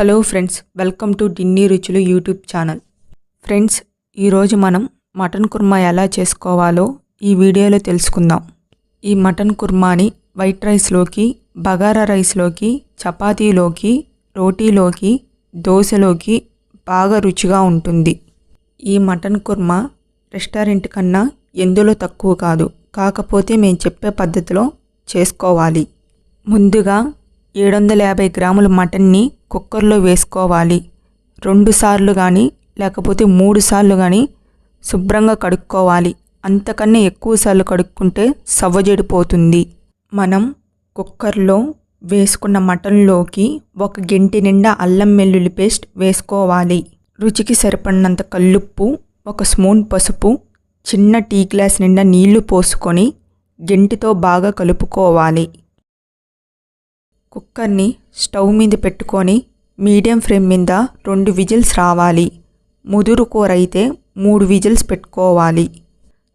Hello friends welcome to Dinni రుచులు YouTube channel. Friends ఈరోజు మనం మటన్ కుర్మా ఎలా చేసుకోవాలో ఈ వీడియోలో తెలుసుకుందాం. ఈ మటన్ కుర్మాని వైట్ రైస్లోకి బగారా రైస్లోకి చపాతీలోకి రోటీలోకి దోశలోకి బాగా రుచిగా ఉంటుంది. ఈ మటన్ కుర్మా రెస్టారెంట్ కన్నా ఎందులో తక్కువ కాదు. కాకపోతే మేము చెప్పే పద్ధతిలో చేసుకోవాలి. ముందుగా ఏడు వందల యాభై గ్రాముల మటన్ని కుక్కర్లో వేసుకోవాలి. రెండు సార్లు కానీ లేకపోతే మూడు సార్లు కానీ శుభ్రంగా కడుక్కోవాలి. అంతకన్నా ఎక్కువ సార్లు కడుక్కుంటే సవ్వజడిపోతుంది. మనం కుక్కర్లో వేసుకున్న మటన్లోకి ఒక గంటి నిండా అల్లం వెల్లుల్లి పేస్ట్ వేసుకోవాలి. రుచికి సరిపడినంత కల్లుప్పు ఒక స్పూన్ పసుపు చిన్న టీ గ్లాస్ నిండా నీళ్ళు పోసుకొని గెంటితో బాగా కలుపుకోవాలి. కుక్కర్ని స్టవ్ మీద పెట్టుకొని మీడియం ఫ్లేమ్ మీద రెండు విజిల్స్ రావాలి. ముదురు కూర అయితే మూడు విజిల్స్ పెట్టుకోవాలి.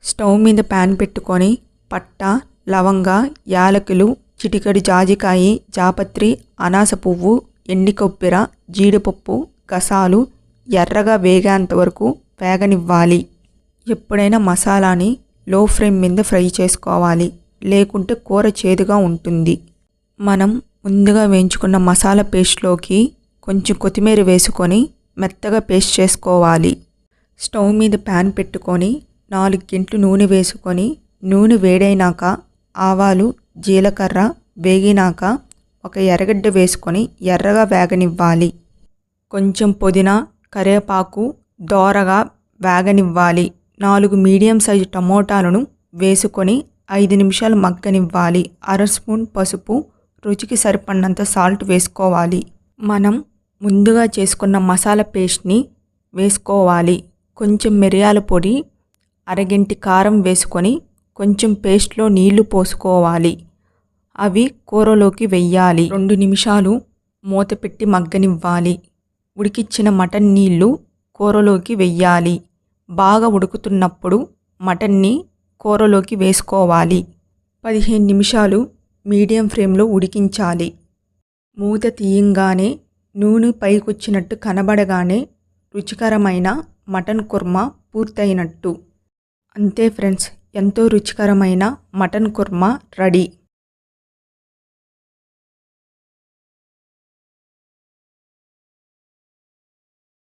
స్టవ్ మీద ప్యాన్ పెట్టుకొని పట్ట లవంగ యాలకులు చిటికడి జాజికాయి జాపత్రి అనాస పువ్వు ఎండి కొబ్బెర జీడిపప్పు గసాలు ఎర్రగా వేగేంత వరకు వేగనివ్వాలి. ఎప్పుడైనా మసాలాని లో ఫ్లేమ్ మీద ఫ్రై చేసుకోవాలి. లేకుంటే కూర చేదుగా ఉంటుంది. మనం ముందుగా వేయించుకున్న మసాలా పేస్ట్లోకి కొంచెం కొత్తిమీర వేసుకొని మెత్తగా పేస్ట్ చేసుకోవాలి. స్టవ్ మీద ప్యాన్ పెట్టుకొని నాలుగు గింట్లు నూనె వేసుకొని నూనె వేడైనాక ఆవాలు జీలకర్ర వేగినాక ఒక ఎర్రగడ్డ వేసుకొని ఎర్రగా వేగనివ్వాలి. కొంచెం పుదీనా కరివేపాకు దోరగా వేగనివ్వాలి. నాలుగు మీడియం సైజు టమోటాలను వేసుకొని ఐదు నిమిషాలు మగ్గనివ్వాలి. అర స్పూన్ పసుపు రుచికి సరిపడినంత సాల్ట్ వేసుకోవాలి. మనం ముందుగా చేసుకున్న మసాలా పేస్ట్ని వేసుకోవాలి. కొంచెం మిరియాల పొడి అరగంటి కారం వేసుకొని కొంచెం పేస్ట్లో నీళ్ళు పోసుకోవాలి. అవి కూరలోకి వెయ్యాలి. రెండు నిమిషాలు మూత పెట్టి మగ్గనివ్వాలి. ఉడికిచ్చిన మటన్ నీళ్ళు కూరలోకి వెయ్యాలి. బాగా ఉడుకుతున్నప్పుడు మటన్ని కూరలోకి వేసుకోవాలి. పదిహేను నిమిషాలు మీడియం ఫ్లేమ్లో ఉడికించాలి. మూత తీయంగానే నూనె పైకొచ్చినట్టు కనబడగానే రుచికరమైన మటన్ కుర్మా పూర్తయినట్టు. అంతే ఫ్రెండ్స్ ఎంతో రుచికరమైన మటన్ కుర్మా రెడీ.